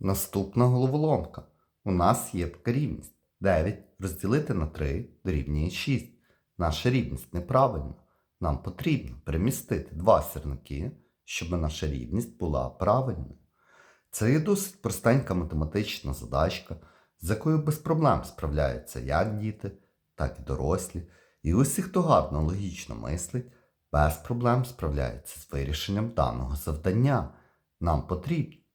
Наступна головоломка. У нас є така рівність. 9 розділити на 3 дорівнює 6. Наша рівність неправильна. Нам потрібно перемістити два сірники, щоб наша рівність була правильною. Це є досить простенька математична задачка, з якою без проблем справляються як діти, так і дорослі. І усі, хто гарно логічно мислить, без проблем справляється з вирішенням даного завдання. Нам потрібно